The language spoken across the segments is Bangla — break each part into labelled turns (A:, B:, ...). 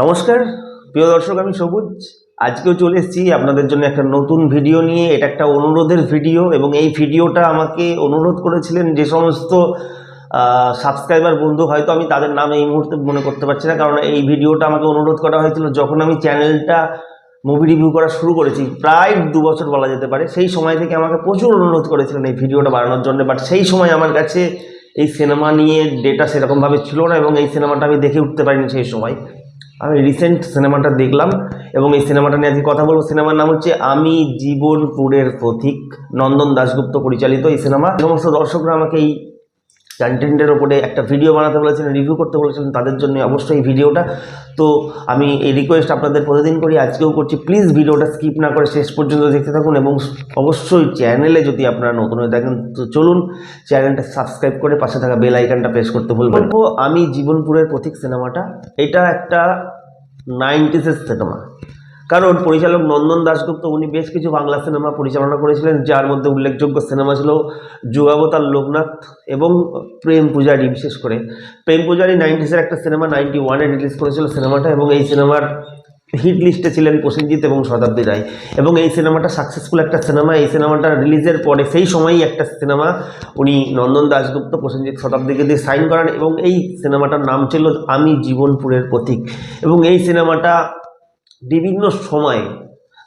A: নমস্কার, প্রিয় দর্শক, আমি সবুজ। আজকেও চলে এসেছি আপনাদের জন্য একটা নতুন ভিডিও নিয়ে। এটা একটা অনুরোধের ভিডিও এবং এই ভিডিওটা আমাকে অনুরোধ করেছিলেন যে সমস্ত সাবস্ক্রাইবার বন্ধু, হয়তো আমি তাদের নাম এই মুহূর্তে মনে করতে পারছি না, কারণ এই ভিডিওটা আমাকে অনুরোধ করা হয়েছিল যখন আমি চ্যানেলটা মুভি রিভিউ করা শুরু করেছি, প্রায় দু বছর বলা যেতে পারে। সেই সময় থেকে আমাকে প্রচুর অনুরোধ করেছিলেন এই ভিডিওটা বানানোর জন্য বাট সেই সময় আমার কাছে এই সিনেমা নিয়ে ডেটা সেরকমভাবে ছিল না এবং এই সিনেমাটা আমি দেখে উঠতে পারিনি সেই সময়। আমি রিসেন্ট সিনেমাটা দেখলাম এবং এই সিনেমাটা নিয়ে আজকে কথা বলব। সিনেমার নাম হচ্ছে আমি জীবনপুরের পথিক নন্দন দাশগুপ্ত পরিচালিত এই সিনেমা সমস্ত দর্শকরা আমাকে এই কন্টেন্টের ওপরে একটা ভিডিও বানাতে বলেছিলেন রিভিউ করতে বলেছিলেন তাদের জন্য অবশ্যই এই ভিডিওটা তো আমি এই রিকোয়েস্ট আপনাদের প্রতিদিন করি, আজকেও করছি। প্লিজ ভিডিওটা স্কিপ না করে শেষ পর্যন্ত দেখতে থাকুন এবং অবশ্যই চ্যানেলে যদি আপনারা নতুন হয়ে থাকেন, তো চলুন চ্যানেলটা সাবস্ক্রাইব করে পাশে থাকা বেল আইকনটা প্রেস করতে ভুলবেন তো আমি জীবনপুরের পথিক সিনেমাটা এটা একটা নাইনটিসের সিনেমা কারণ পরিচালক নন্দন দাশগুপ্ত, উনি বেশ কিছু বাংলা সিনেমা পরিচালনা করেছিলেন, যার মধ্যে উল্লেখযোগ্য সিনেমা ছিল যুগাবতার লোকনাথ এবং প্রেম পূজারি বিশেষ করে। প্রেম পূজারি নাইনটিসের একটা সিনেমা নাইনটি ওয়ানে রিলিজ করেছিল সিনেমাটা এবং এই সিনেমার হিট লিস্টে ছিলেন প্রসেনজিৎ এবং শতাব্দী রায়। এবং এই সিনেমাটা সাকসেসফুল একটা সিনেমা। এই সিনেমাটা রিলিজের পরে সেই সময়ই একটা সিনেমা উনি নন্দন দাশগুপ্ত, প্রসেনজিৎ শতাব্দীকে দিয়ে সাইন করান এবং এই সিনেমাটার নাম ছিল আমি জীবনপুরের প্রতীক। এবং এই সিনেমাটা বিভিন্ন সময়ে,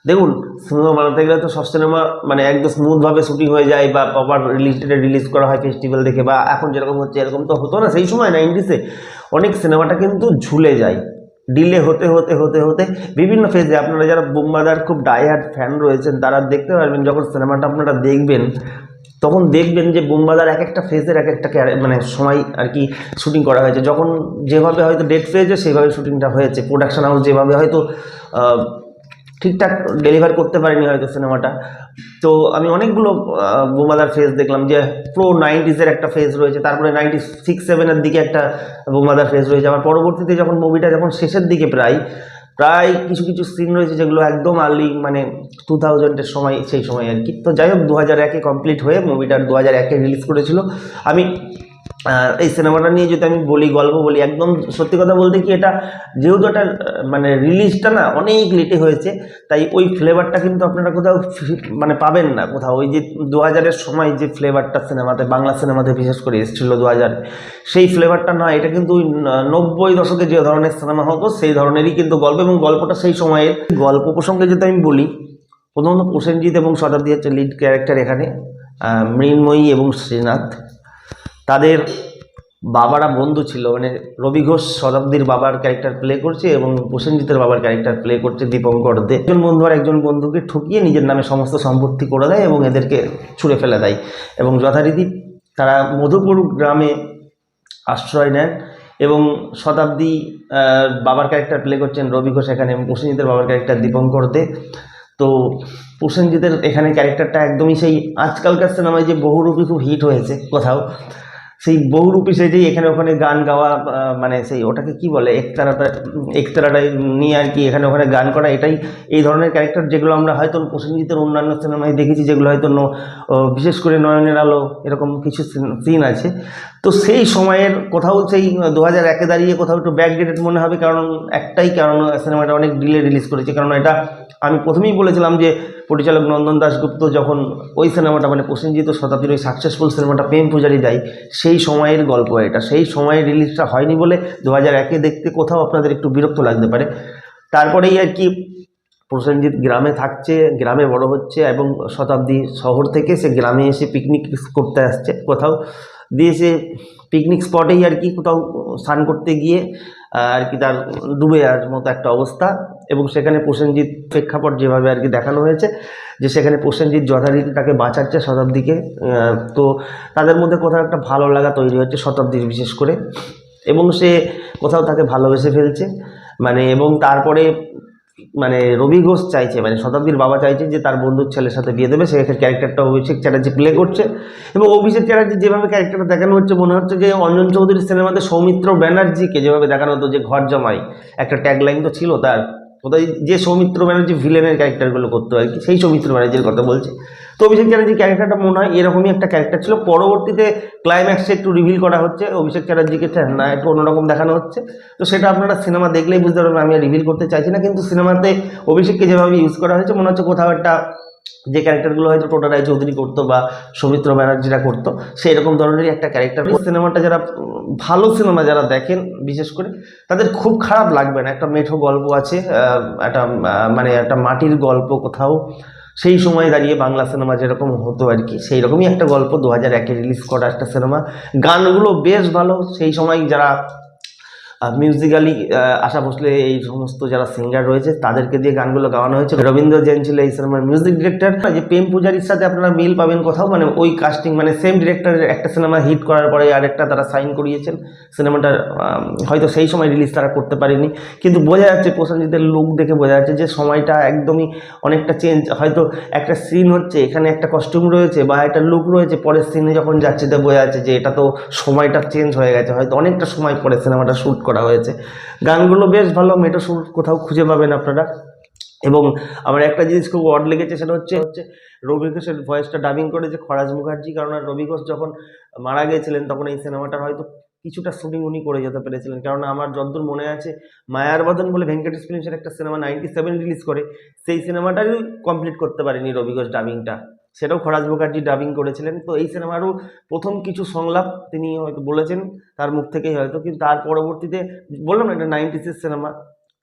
A: দেখুন, সিনেমা বানাতে গেলে তো সব সিনেমা মানে একদম স্মুথভাবে শুটিং হয়ে যায় বা প্রপার রিলিজ ডেটে রিলিজ করা হয় ফেস্টিভ্যাল দেখে বা এখন যেরকম হচ্ছে, এরকম তো হতো না। সেই সময় নাইনটিসে অনেক সিনেমাটা কিন্তু ঝুলে যায়। ডিলে হতে হতে হতে হতে বিভিন্ন ফেজে আপনারা যারা বুম্বাদার খুব ডাইহার্ড ফ্যান রয়েছেন, তারা দেখতে পারবেন যখন সিনেমাটা আপনারা দেখবেন, তখন দেখবেন যে বুম্বাদার এক একটা ফেজের এক একটা মানে সময় আর কি শ্যুটিং করা হয়েছে। যখন যেভাবে হয়তো ডেট ফেজে সেভাবে শ্যুটিংটা হয়েছে। প্রোডাকশান হাউস যেভাবে হয়তো ঠিকঠাক ডেলিভার করতে পারিনি হয়তো সিনেমাটা তো আমি অনেকগুলো বোমাদার ফেজ দেখলাম যে প্রো নাইনটিসের একটা ফেজ রয়েছে, তারপরে নাইনটি সিক্স সেভেনের দিকে একটা বোমাদার ফেজ রয়েছে। আবার পরবর্তীতে যখন মুভিটা যখন শেষের দিকে প্রায় প্রায় কিছু কিছু সিন রয়েছে যেগুলো একদম আর্লি মানে টু থাউজেন্ডের সময়, সেই সময় আর কি। তো যাই হোক দু হাজার একে কমপ্লিট হয়ে মুভিটা দু হাজার একে রিলিজ করেছিল। আমি এই সিনেমাটা নিয়ে যদি আমি বলি, গল্প বলি, একদম সত্যি কথা বলতে কি এটা যেহেতু এটা মানে রিলিজটা না অনেক লেটে হয়েছে, তাই ওই ফ্লেভারটা কিন্তু আপনারা কোথাও মানে পাবেন না কোথাও। ওই যে দু হাজারের সময় যে ফ্লেভারটা সিনেমাতে, বাংলা সিনেমাতে বিশেষ করে এসেছিল দু হাজার সেই ফ্লেভারটা না, এটা কিন্তু ওই নব্বই দশকে যে ধরনের সিনেমা হতো, সেই ধরনেরই কিন্তু গল্প এবং গল্পটা সেই সময়ের। গল্প প্রসঙ্গে যদি আমি বলি, প্রথমত প্রসেনজিৎ এবং শতাব্দী হচ্ছে লিড ক্যারেক্টার এখানে মৃন্ময়ী এবং শ্রীনাথ তাদের বাবারা বন্ধু ছিল মানে রবি ঘোষ শতাব্দীর বাবার ক্যারেক্টার প্লে করছে এবং প্রসেনজিতের বাবার ক্যারেক্টার প্লে করছে দীপঙ্কর দে। একজন বন্ধু আর একজন বন্ধুকে ঠকিয়ে নিজের নামে সমস্ত সম্পত্তি করে দেয় এবং এদেরকে ছুঁড়ে ফেলে দেয়। এবং যথারীতি তারা মধুপুর গ্রামে আশ্রয় নেন এবং শতাব্দী বাবার ক্যারেক্টার প্লে করছেন রবি ঘোষ এখানে প্রসেনজিতের বাবার ক্যারেক্টার দীপঙ্কর দে। তো প্রসেনজিতের এখানে ক্যারেক্টারটা একদমই সেই আজকালকার সিনেমায় যে বহুরূপী খুব হিট হয়েছে কোথাও। সেই বহুরূপী সেটাই এখানে ওখানে গান গাওয়া মানে সেই ওটাকে কি বলে, একতারাটা একতারাটা নিয়ে আর কি এখানে ওখানে গান করা, এটাই এই ধরনের ক্যারেক্টার যেগুলো আমরা হয়তো প্রসেনজিতের অন্যান্য সিনেমায় দেখেছি, যেগুলো হয়তো বিশেষ করে নয়নের আলো এরকম কিছু সিন আছে। তো সেই সময়ের কোথাও সেই দু হাজার একে দাঁড়িয়ে কোথাও একটু ব্যাকডেটেড মনে হবে, কারণ একটাই কারণ, সিনেমাটা অনেক ডিলে রিলিজ করেছে। কারণ এটা আমি প্রথমেই বলেছিলাম যে পরিচালক নন্দন দাশগুপ্ত যখন ওই সিনেমাটা মানে প্রসেনজিৎ শতাব্দীর ওই সাকসেসফুল সিনেমাটা প্রেম পূজারি দেয়, সেই সময়ের গল্প এটা। সেই সময়ের রিলিজটা হয়নি বলে দু হাজার একে দেখতে কোথাও আপনাদের একটু বিরক্ত লাগতে পারে। তারপরেই আর কি প্রসেনজিৎ গ্রামে থাকছে, গ্রামে বড় হচ্ছে এবং শতাব্দী শহর থেকে সে গ্রামে এসে পিকনিক করতে আসছে কোথাও। দিয়ে সে পিকনিক স্পটেই আর কি কোথাও স্নান করতে গিয়ে আর কি তার ডুবে যাওয়ার মতো একটা অবস্থা। এবং সেখানে প্রসেনজিৎ প্রেক্ষাপট যেভাবে আর কি দেখানো হয়েছে, যে সেখানে প্রসেনজিৎ যথারীতি তাকে বাঁচাচ্ছে শতাব্দীকে তো তাদের মধ্যে কোথাও একটা ভালো লাগা তৈরি হচ্ছে শতাব্দীর বিশেষ করে। এবং সে কোথাও তাকে ভালোবেসে ফেলছে মানে এবং তারপরে মানে রবি ঘোষ চাইছে মানে শতাব্দীর বাবা চাইছে যে তার বন্ধুর ছেলের সাথে বিয়ে দেবে সেক্ষেত্রে ক্যারেক্টারটা অভিষেক চ্যাটার্জি প্লে করছে। এবং অভিষেক চ্যাটার্জি যেভাবে ক্যারেক্টারটা দেখানো হচ্ছে, মনে হচ্ছে যে অঞ্জন চৌধুরীর সিনেমাতে সৌমিত্র ব্যানার্জিকে যেভাবে দেখানো হতো যে ঘর জমাই, একটা ট্যাগলাইন তো ছিল তার। কোথায় যে সৌমিত্র ব্যানার্জি ভিলেনের ক্যারেক্টারগুলো করতো আর কি সেই সৌমিত্র ব্যানার্জির কথা বলছে। তো অভিষেক চ্যাটার্জির ক্যারেক্টারটা মনে হয় এরকমই একটা ক্যারেক্টার ছিল। পরবর্তীতে ক্লাইম্যাক্সে একটু রিভিল করা হচ্ছে, অভিষেক চ্যাটার্জিকে না, একটু অন্যরকম দেখানো হচ্ছে। তো সেটা আপনারা সিনেমা দেখলেই বুঝতে পারবেন, আমি রিভিল করতে চাইছি না, কিন্তু সিনেমাতে অভিষেককে যেভাবে ইউজ করা হয়েছে, মনে হচ্ছে কোথাও একটা যে ক্যারেক্টারগুলো হয়তো টোটা রায় চৌধুরী করতো বা সৌমিত্র ব্যানার্জিরা করতো সেই রকম ধরনেরই একটা ক্যারেক্টার সিনেমাটা যারা, ভালো সিনেমা যারা দেখেন, বিশেষ করে, তাদের খুব খারাপ লাগবে না। একটা মেঠো গল্প আছে একটা মানে একটা মাটির গল্প কোথাও, সেই সময় দাঁড়িয়ে বাংলা সিনেমা যেরকম হতো আর কি সেই রকমই একটা গল্প দু হাজার একে রিলিজ করা একটা সিনেমা গানগুলো বেশ ভালো, সেই সময় যারা মিউজিক্যালি আশা ভোসলে এই সমস্ত যারা সিঙ্গার রয়েছে, তাদেরকে দিয়ে গানগুলো গাওয়ানো হয়েছে। রবীন্দ্র জৈন ছিল এই সিনেমার মিউজিক ডিরেক্টর যে প্রেম পূজারির সাথে আপনারা মিল পাবেন কোথাও মানে ওই কাস্টিং মানে সেম ডিরেক্টরের একটা সিনেমা হিট করার পরে আরেকটা তারা সাইন করিয়েছেন। সিনেমাটার হয়তো সেই সময় রিলিজ তারা করতে পারেনি। কিন্তু বোঝা যাচ্ছে প্রসেনজিতের লুক দেখে বোঝা যাচ্ছে যে সময়টা একদমই অনেকটা চেঞ্জ হয়তো একটা সিন হচ্ছে, এখানে একটা কস্টিউম রয়েছে বা একটা লুক রয়েছে, পরের সিনে যখন যাচ্ছে, তো বোঝা যাচ্ছে যে এটা তো সময়টা চেঞ্জ হয়ে গেছে। হয়তো অনেকটা সময় পরে সিনেমাটা শ্যুট হয়েছে। গানগুলো বেশ ভালো, মেটো সুর কোথাও খুঁজে পাবেন আপনারা। এবং আমার একটা জিনিস খুব অড লেগেছে, সেটা হচ্ছে হচ্ছে রবি ঘোষের ভয়েসটা ডাবিং করেছে খরাজ মুখার্জি, কারণ রবি ঘোষ যখন মারা গিয়েছিলেন, তখন এই সিনেমাটার হয়তো কিছুটা শুটিং উনি করে যেতে পেরেছিলেন। কারণ আমার যতদূর মনে আছে, মায়ার বদন বলে ভেঙ্কটেশ ফিল্মসের একটা সিনেমা নাইনটি সেভেন রিলিজ করে, সেই সিনেমাটারই কমপ্লিট করতে পারেনি রবি ঘোষ ডাবিংটা সেটাও খরাজ মুখার্জি ডাবিং করেছিলেন। তো এই সিনেমারও প্রথম কিছু সংলাপ তিনি হয়তো বলেছেন তার মুখ থেকেই হয়তো, কিন্তু তার পরবর্তীতে বললাম না এটা নাইনটিসের সিনেমা।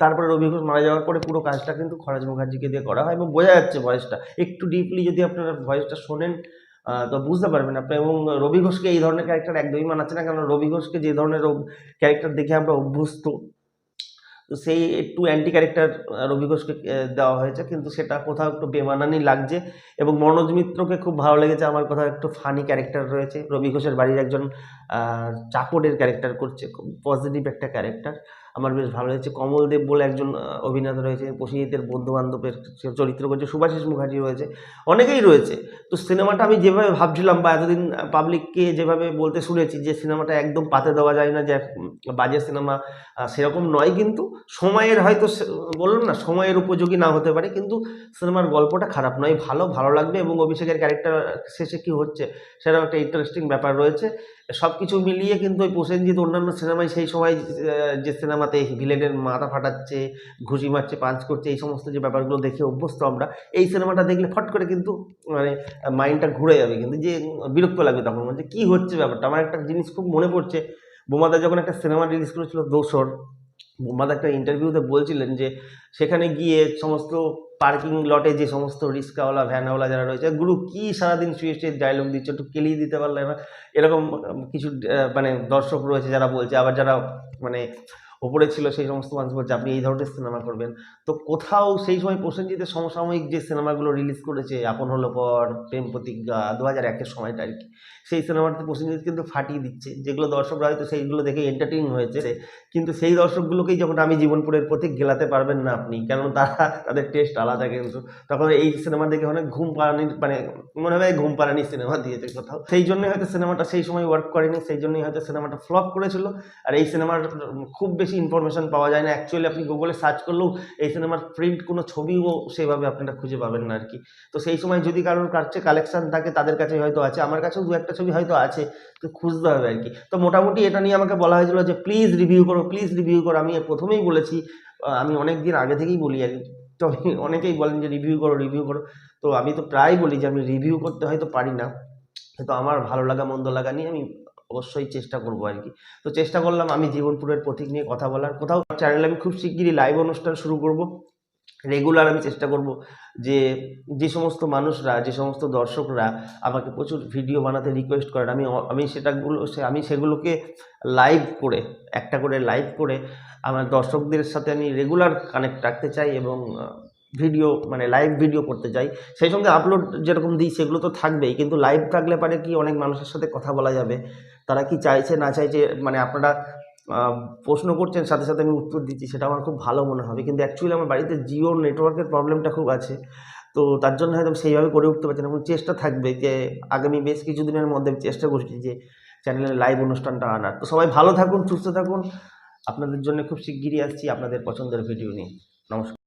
A: তারপরে রবি ঘোষ মারা যাওয়ার পরে পুরো কাজটা কিন্তু খরাজ মুখার্জিকে দিয়ে করা হয় এবং বোঝা যাচ্ছে ভয়েসটা একটু ডিপলি যদি আপনারা ভয়েসটা শোনেন তো বুঝতে পারবেন আপনি। এবং রবি ঘোষকে এই ধরনের ক্যারেক্টার একদমই মানাচ্ছে না কারণ রবি ঘোষকে যে ধরনের ক্যারেক্টার দেখে আমরা অভ্যস্ত তো সেই একটু অ্যান্টি ক্যারেক্টার রবি ঘোষকে দেওয়া হয়েছে। কিন্তু সেটা কোথাও একটু বেমানানি লাগছে এবং মনোজ মিত্রকে খুব ভালো লেগেছে। আমার কোথাও একটু ফানি ক্যারেক্টার রয়েছে। রবি ঘোষের বাড়ির একজন চাকরের ক্যারেক্টার করছে। খুব পজিটিভ একটা ক্যারেক্টার আমার বেশ ভালো হয়েছে কমল দেব বলে একজন অভিনেতা রয়েছে, প্রসেনজিতের বন্ধু বান্ধবের চরিত্র করছে সুভাষিস মুখার্জি রয়েছে, অনেকেই রয়েছে। তো সিনেমাটা আমি যেভাবে ভাবছিলাম বা এতদিন পাবলিককে যেভাবে বলতে শুনেছি যে সিনেমাটা একদম পাতে দেওয়া যায় না, যে বাজে সিনেমা সেরকম নয় কিন্তু সময়ের হয়তো বললাম না, সময়ের উপযোগী না হতে পারে, কিন্তু সিনেমার গল্পটা খারাপ নয়, ভালো ভালো লাগবে এবং অভিষেকের ক্যারেক্টার শেষে কি হচ্ছে সেটাও একটা ইন্টারেস্টিং ব্যাপার রয়েছে। সব কিছু মিলিয়ে কিন্তু ওই প্রসেনজিৎ অন্যান্য সিনেমায় সেই সময় যে যে সিনেমাতে ভিলেনের মাথা ফাটাচ্ছে, ঘুষি মারছে পাঞ্চ করছে, এই সমস্ত যে ব্যাপারগুলো দেখে অভ্যস্ত আমরা, এই সিনেমাটা দেখলে ফট করে কিন্তু মানে মাইন্ডটা ঘুরে যাবে কিন্তু, যে বিরক্ত লাগবে তখন। যে কী হচ্ছে ব্যাপারটা? আমার একটা জিনিস খুব মনে পড়ছে, বোমাদা যখন একটা সিনেমা রিলিজ করেছিল দোসর, বোমাদা একটা ইন্টারভিউতে বলছিলেন যে, সেখানে গিয়ে সমস্ত পার্কিং লটে যে সমস্ত রিক্সাওয়ালা ভ্যানওয়ালা যারা রয়েছে, গুরু কি সারাদিন শুয়ে শুয়ে ডায়লগ দিচ্ছে, একটু কেলিয়ে দিতে পারলে? না এরকম কিছু মানে দর্শক রয়েছে যারা বলছে, আবার যারা মানে ওপরে ছিল সেই সমস্ত মানুষ বলছে, আপনি এই ধরনের সিনেমা করবেন। তো কোথাও সেই সময় প্রসেনজিতের সমসাময়িক যে সিনেমাগুলো রিলিজ করেছে, আপন হলো পর, প্রেম প্রতিজ্ঞা, দু হাজার একের সময়টা আর কি, সেই সিনেমাটাতে প্রসেনজিৎ কিন্তু ফাটিয়ে দিচ্ছে। যেগুলো দর্শকরা হয়তো সেইগুলো দেখে এন্টারটেইন হয়েছে, কিন্তু সেই দর্শকগুলোকেই যখন আমি জীবনপুরের প্রতি গেলাতে পারবেন না আপনি কেন তারা তাদের টেস্ট আলাদা কিন্তু, তখন এই সিনেমা দেখে অনেক ঘুম পাড়ানির মানে মনে হয় ঘুম পাড়ানি সিনেমা দিয়েছে কোথাও। সেই জন্যই হয়তো সিনেমাটা সেই সময় ওয়ার্ক করেনি, সেই জন্যই হয়তো সিনেমাটা ফ্লপ করেছিল, আর এই সিনেমার খুব বেশি ইনফরমেশন পাওয়া যায় না। অ্যাকচুয়ালি আপনি গুগলে সার্চ করলেও এই সিনেমার প্রিন্ট কোনো ছবিও সেভাবে আপনারা খুঁজে পাবেন না আর কি তো সেই সময় যদি কারোর কাছে কালেকশান থাকে, তাদের কাছে হয়তো আছে। আমার কাছেও দু একটা ছবি হয়তো আছে, তো খুঁজতে হবে আর কি তো মোটামুটি এটা নিয়ে আমাকে বলা হয়েছিল যে প্লিজ রিভিউ করো প্লিজ রিভিউ করো। আমি প্রথমেই বলেছি আমি অনেক দিন আগে থেকেই বলি আর কি তো অনেকেই বলেন যে রিভিউ করো রিভিউ করো। তো আমি তো প্রায় বলি যে, আমি রিভিউ করতে হয়তো পারি না। তো আমার ভালো লাগা, মন্দ লাগা নিয়ে আমি অবশ্যই চেষ্টা করব আর কি। তো চেষ্টা করলাম আমি জীবনপুরের প্রতীক নিয়ে কথা বলার। কোথাও চ্যানেলে আমি খুব শিগগিরই লাইভ অনুষ্ঠান শুরু করব। রেগুলার আমি চেষ্টা করব যে যে সমস্ত মানুষরা, যে সমস্ত দর্শকরা আমাকে প্রচুর ভিডিও বানাতে রিকোয়েস্ট করেন। আমি আমি সেটাগুলো আমি সেগুলোকে লাইভ করে, একটা করে লাইভ করে আমার দর্শকদের সাথে আমি রেগুলার কানেক্ট রাখতে চাই এবং ভিডিও মানে লাইভ ভিডিও করতে চাই সেই সঙ্গে আপলোড যেরকম দিই সেগুলো তো থাকবেই, কিন্তু লাইভ থাকলে পারে কি অনেক মানুষের সাথে কথা বলা যাবে, তারা কি চাইছে না চাইছে মানে আপনারা প্রশ্ন করছেন, সাথে সাথে আমি উত্তর দিচ্ছি, সেটা আমার খুব ভালো মনে হবে, কিন্তু অ্যাকচুয়ালি আমার বাড়িতে জিও নেটওয়ার্কের প্রবলেমটা খুব আছে, তো তার জন্য হয়তো সেইভাবে করে উঠতে পারছি না, এবং চেষ্টা থাকবে যে আগামী বেশ কিছুদিনের মধ্যে আমি চেষ্টা করছি যে চ্যানেলের লাইভ অনুষ্ঠানটা আনার, তো সবাই ভালো থাকুন, সুস্থ থাকুন, আপনাদের জন্য খুব শিগগিরই আসছি আপনাদের পছন্দের ভিডিও নিয়ে, নমস্কার।